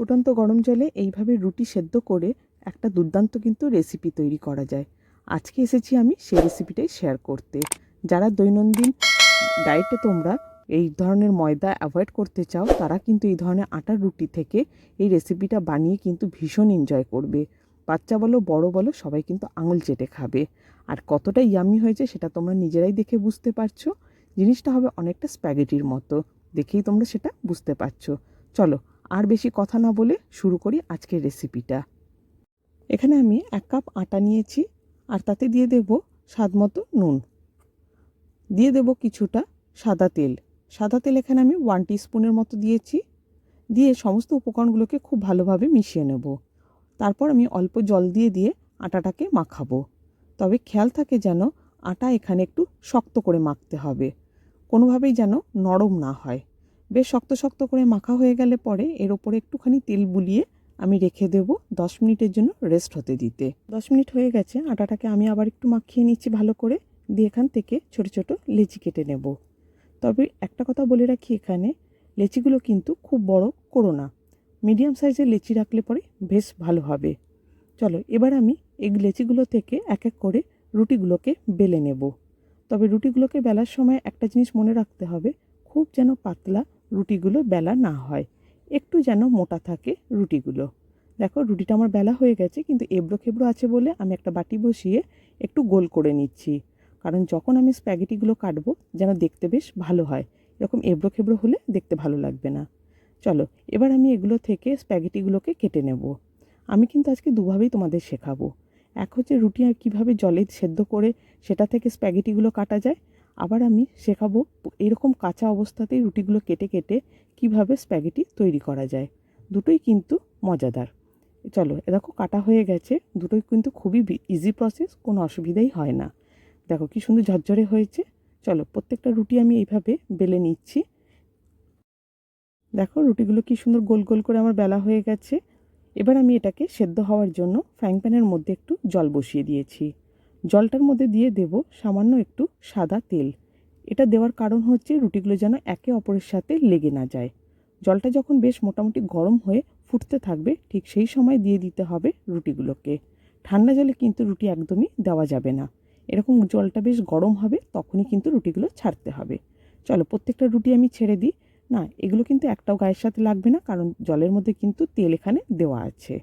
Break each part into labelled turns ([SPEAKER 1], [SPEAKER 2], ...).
[SPEAKER 1] ফুটন্ত গরম জলে এইভাবে রুটি সেদ্ধ করে একটা দুর্দান্ত কিন্তু রেসিপি তৈরি করা যায়। আজকে এসেছি আমি সেই রেসিপিটাই শেয়ার করতে। যারা দৈনন্দিন ডায়েটে তোমরা এই ধরনের ময়দা অ্যাভয়েড করতে চাও, তারা কিন্তু এই ধরনের আটার রুটি থেকে এই রেসিপিটা বানিয়ে কিন্তু ভীষণ এনজয় করবে। বাচ্চা বলো, বড় বলো, সবাই কিন্তু আঙুল চেটে খাবে। আর কতটা ইয়ামি হয়েছে সেটা তোমরা নিজেরাই দেখে বুঝতে পারছ। জিনিসটা হবে অনেকটা স্প্যাগেটির মতো। দেখেই তোমরা সেটা বুঝতে পারছ। চলো আর বেশি কথা না বলে শুরু করি আজকের রেসিপিটা এখানে আমি এক কাপ আটা নিয়েছি, আর তাতে দিয়ে দেব স্বাদ মতো নুন। দিয়ে দেব কিছুটা সাদা তেল। সাদা তেল এখানে আমি ওয়ান স্পুনের মতো দিয়েছি। দিয়ে সমস্ত উপকরণগুলোকে খুব ভালোভাবে মিশিয়ে নেব। তারপর আমি অল্প জল দিয়ে দিয়ে আটাটাকে মাখাবো। তবে খেয়াল থাকে যেন আটা এখানে একটু শক্ত করে মাখতে হবে। কোনোভাবেই যেন নরম না হয়। বেশ শক্ত শক্ত করে মাখা হয়ে গেলে পরে এর ওপরে একটুখানি তেল বুলিয়ে আমি রেখে দেব দশ মিনিটের জন্য রেস্ট হতে দিতে। দশ মিনিট হয়ে গেছে, আটাটাকে আমি আবার একটু মাখিয়ে নিচ্ছি ভালো করে, দিয়ে এখান থেকে ছোট ছোট লেচি কেটে নেব। তবে একটা কথা বলে রাখি এখানে, লেচিগুলো কিন্তু খুব বড় করো না। মিডিয়াম সাইজের লেচি রাখলে পরে বেশ ভালো হবে। চলো, এবার আমি এই লেচিগুলো থেকে এক এক করে রুটিগুলোকে বেলে নেব। তবে রুটিগুলোকে বেলার সময় একটা জিনিস মনে রাখতে হবে, খুব যেন পাতলা রুটিগুলো বেলা না হয়। একটু যেন মোটা থাকে রুটিগুলো। দেখো, রুটিটা আমার বেলা হয়ে গেছে, কিন্তু এবড়ো খেবড়ো আছে বলে আমি একটা বাটি বসিয়ে একটু গোল করে নিচ্ছি। কারণ যখন আমি স্প্যাগেটিগুলো কাটবো, যেন দেখতে বেশ ভালো হয়। এরকম এবড়ো খেবড়ো হলে দেখতে ভালো লাগবে না। চলো, এবার আমি এগুলো থেকে স্প্যাগেটিগুলোকে কেটে নেব। আমি কিন্তু আজকে দুভাবেই তোমাদের শেখাবো। এক হচ্ছে রুটি আর কীভাবে জলে সেদ্ধ করে সেটা থেকে স্প্যাগেটিগুলো কাটা যায় আবার আমি শেখাবো এরকম কাঁচা অবস্থাতেই রুটিগুলো কেটে কেটে কীভাবে স্প্যাগেটি তৈরি করা যায়। দুটোই কিন্তু মজাদার। চলো দেখো কাটা হয়ে গেছে। দুটোই কিন্তু খুবই ইজি প্রসেস কোনো অসুবিধাই হয় না। দেখো কি সুন্দর ঝরঝরে হয়েছে। চলো, প্রত্যেকটা রুটি আমি এইভাবে বেলে নিচ্ছি। দেখো রুটিগুলো কি সুন্দর গোল গোল করে আমার বেলা হয়ে গেছে। এবার আমি এটাকে সেদ্ধ হওয়ার জন্য ফ্রাইং প্যানের মধ্যে একটু জল বসিয়ে দিয়েছি। জলটার মধ্যে দিয়ে দেব সামান্য একটু সাদা তেল। এটা দেওয়ার কারণ হচ্ছে রুটিগুলো যেন একে অপরের সাথে লেগে না যায়। জলটা যখন বেশ মোটামুটি গরম হয়ে ফুটতে থাকবে, ঠিক সেই সময় দিয়ে দিতে হবে রুটিগুলোকে। ঠান্ডা জলে কিন্তু রুটি একদমই দেওয়া যাবে না। এরকম জলটা বেশ গরম হবে, তখনই কিন্তু রুটিগুলো ছাড়তে হবে। চলো, প্রত্যেকটা রুটি আমি ছেড়ে দিই। না, এগুলো কিন্তু একটাও গায়ের সাথে লাগবে না, কারণ জলের মধ্যে কিন্তু তেল এখানে দেওয়া আছে।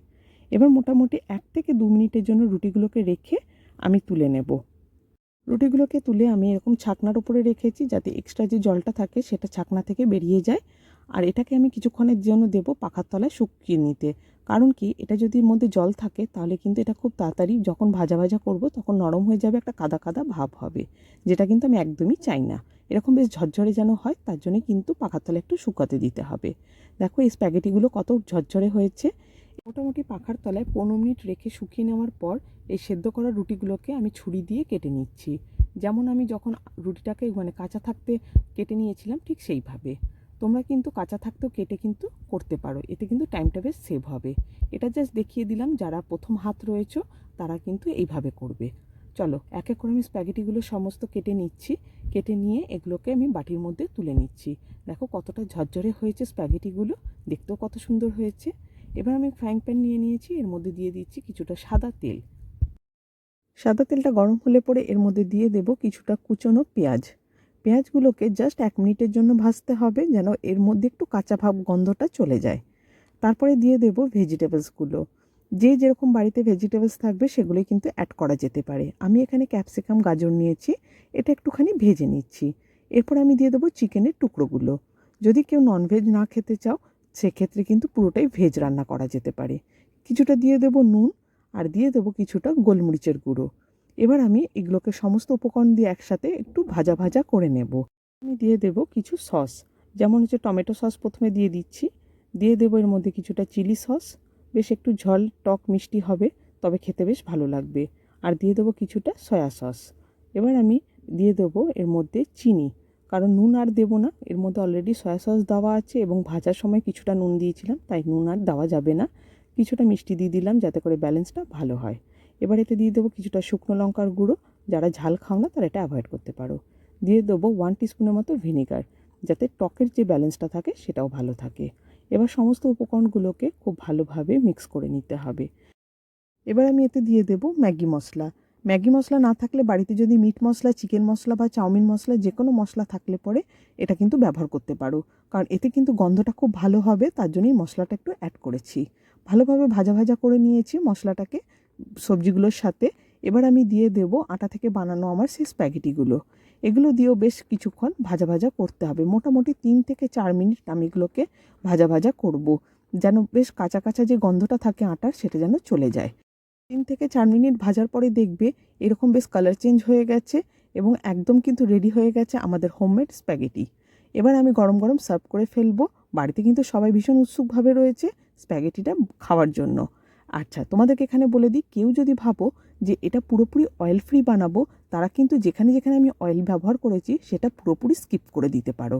[SPEAKER 1] এবার মোটামুটি এক থেকে দু মিনিটের জন্য রুটিগুলোকে রেখে আমি তুলে নেব। রুটিগুলোকে তুলে আমি এরকম ছাকনার উপরে রেখেছি যাতে এক্সট্রা যে জলটা থাকে সেটা ছাকনা থেকে বেরিয়ে যায়। আর এটাকে আমি কিছুক্ষণের জন্য দেবো পাখার তলায় শুকিয়ে নিতে। কারণ কি, এটা যদি মধ্যে জল থাকে তাহলে কিন্তু এটা খুব তাড়াতাড়ি যখন ভাজা ভাজা করব তখন নরম হয়ে যাবে একটা কাদা কাদা ভাব হবে, যেটা কিন্তু আমি একদমই চাই না। এরকম বেশ ঝরঝরে যেন হয় তার জন্যই কিন্তু পাখার তলায় একটু শুকাতে দিতে হবে। দেখো এই স্প্যাগেটিগুলো কত ঝরঝরে হয়েছে। মোটামুটি পাখার তলায় পনেরো মিনিট রেখে শুকিয়ে নেওয়ার পর এই সেদ্ধ করা রুটিগুলোকে আমি ছুরি দিয়ে কেটে নিচ্ছি। যেমন আমি যখন রুটিটাকে মানে কাঁচা থাকতে কেটে নিয়েছিলাম ঠিক সেইভাবে। তোমরা কিন্তু কাঁচা থাকতেও কেটে কিন্তু করতে পারো। এতে কিন্তু টাইমটা বেশ সেভ হবে। এটা জাস্ট দেখিয়ে দিলাম, যারা প্রথম হাত রয়েছে, তারা কিন্তু এইভাবে করবে। চলো, এক এক করে আমি স্প্যাগেটিগুলো সমস্ত কেটে নিচ্ছি। কেটে নিয়ে এগুলোকে আমি বাটির মধ্যে তুলে নিচ্ছি। দেখো কতটা ঝরঝরে হয়েছে স্প্যাগেটিগুলো দেখতেও কত সুন্দর হয়েছে। এবার আমি ফ্রাইং প্যান নিয়ে নিয়েছি, এর মধ্যে দিয়ে দিচ্ছি কিছুটা সাদা তেল। সাদা তেলটা গরম হলে পরে এর মধ্যে দিয়ে দেব কিছুটা কুচনো পেঁয়াজ। পেঁয়াজগুলোকে জাস্ট এক মিনিটের জন্য ভাজতে হবে যেন এর মধ্যে একটু কাঁচা ভাব গন্ধটা চলে যায়। তারপরে দিয়ে দেব ভেজিটেবলসগুলো যে যেরকম বাড়িতে ভেজিটেবলস থাকবে সেগুলোই কিন্তু অ্যাড করা যেতে পারে। আমি এখানে ক্যাপসিকাম গাজর নিয়েছি, এটা একটুখানি ভেজে নিচ্ছি। এরপর আমি দিয়ে দেবো চিকেনের টুকরোগুলো। যদি কেউ ননভেজ না খেতে চাও সেক্ষেত্রে কিন্তু পুরোটাই ভেজ রান্না করা যেতে পারে। কিছুটা দিয়ে দেবো নুন আর দিয়ে দেবো কিছুটা গোলমরিচের গুঁড়ো। এবার আমি এগুলোকে সমস্ত উপকরণ দিয়ে একসাথে একটু ভাজা ভাজা করে নেব। আমি দিয়ে দেব কিছু সস। যেমন হচ্ছে টমেটো সস প্রথমে দিয়ে দিচ্ছি। দিয়ে দেবো এর মধ্যে কিছুটা চিলি সস। বেশ একটু ঝল, টক, মিষ্টি হবে, তবে খেতে বেশ ভালো লাগবে। আর দিয়ে দেবো কিছুটা সয়া সস। এবার আমি দিয়ে দেবো এর মধ্যে চিনি। কারণ নুন আর দেবো না। এর মধ্যে অলরেডি সয়া সস দেওয়া আছে এবং ভাজার সময় কিছুটা নুন দিয়েছিলাম, তাই নুন আর দেওয়া যাবে না। কিছুটা মিষ্টি দিয়ে দিলাম যাতে করে ব্যালেন্সটা ভালো হয়। এবার এতে দিয়ে দেবো কিছুটা শুকনো লঙ্কার গুঁড়ো। যারা ঝাল খাও না, তারা এটা অ্যাভয়েড করতে পারো। দিয়ে দেবো ওয়ান টিস্পুনের মতো ভিনিগার যাতে টকের যে ব্যালেন্সটা থাকে, সেটাও ভালো থাকে। এবার সমস্ত উপকরণগুলোকে খুব ভালোভাবে মিক্স করে নিতে হবে। এবার আমি এতে দিয়ে দেব ম্যাগি মশলা। ম্যাগি মশলা না থাকলে বাড়িতে যদি মিট মশলা, চিকেন মশলা বা চাউমিন মশলা যে কোনো মশলা থাকলে পরে এটা কিন্তু ব্যবহার করতে পারো। কারণ এতে কিন্তু গন্ধটা খুব ভালো হবে, তার জন্যই মশলাটা একটু অ্যাড করেছি। ভালোভাবে ভাজা ভাজা করে নিয়েছি মশলাটাকে সবজিগুলোর সাথে। এবার আমি দিয়ে দেব আটা থেকে বানানো আমার সেই স্প্যাগেটিগুলো এগুলো দিয়েও বেশ কিছুক্ষণ ভাজা ভাজা করতে হবে। মোটামুটি তিন থেকে চার মিনিট আমি এগুলোকে ভাজা ভাজা করব, যেন বেশ কাঁচা কাঁচা যে গন্ধটা থাকে আটার, সেটা যেন চলে যায়। তিন থেকে চার মিনিট ভাজার পরে দেখবে এরকম বেশ কালার চেঞ্জ হয়ে গেছে এবং একদম কিন্তু রেডি হয়ে গেছে আমাদের হোমমেড স্প্যাগেটি এবার আমি গরম গরম সার্ভ করে ফেলব। বাড়িতে কিন্তু সবাই ভীষণ উৎসুকভাবে রয়েছে স্প্যাগেটিটা খাওয়ার জন্য। আচ্ছা তোমাদেরকে এখানে বলে দিই, কেউ যদি ভাবো যে এটা পুরোপুরি অয়েল ফ্রি বানাবো, তারা কিন্তু যেখানে যেখানে আমি অয়েল ব্যবহার করেছি, সেটা পুরোপুরি স্কিপ করে দিতে পারো।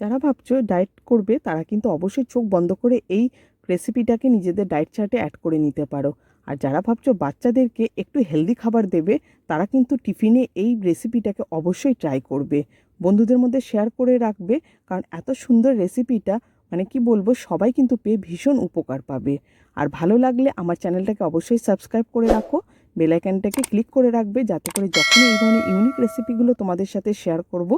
[SPEAKER 1] যারা ভাবছ ডায়েট করবে, তারা কিন্তু অবশ্যই চোখ বন্ধ করে এই রেসিপিটাকে নিজেদের ডায়েট চার্টে অ্যাড করে নিতে পারো। আর যারা ভাবছ বাচ্চাদেরকে একটু হেলদি খাবার দেবে, তারা কিন্তু টিফিনে এই রেসিপিটাকে অবশ্যই ট্রাই করবে। বন্ধুদের মধ্যে শেয়ার করে রাখবে, কারণ এত সুন্দর রেসিপিটা মানে কি বলব, সবাই কিন্তু পেয়ে ভীষণ উপকার পাবে। আর ভালো লাগলে আমার চ্যানেলটাকে অবশ্যই সাবস্ক্রাইব করে রাখো। বেলাইকানটাকে ক্লিক করে রাখবে যাতে করে যখনই এই ধরনের ইউনিক রেসিপিগুলো তোমাদের সাথে শেয়ার করব,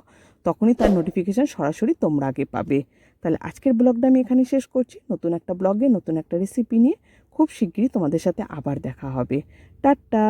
[SPEAKER 1] তখনই তার নোটিফিকেশান সরাসরি তোমরা আগে পাবে। তাহলে আজকের ব্লগটা আমি এখানে শেষ করছি। নতুন একটা ব্লগে নতুন একটা রেসিপি নিয়ে খুব শিগগিরই তোমাদের সাথে আবার দেখা হবে। টাটা!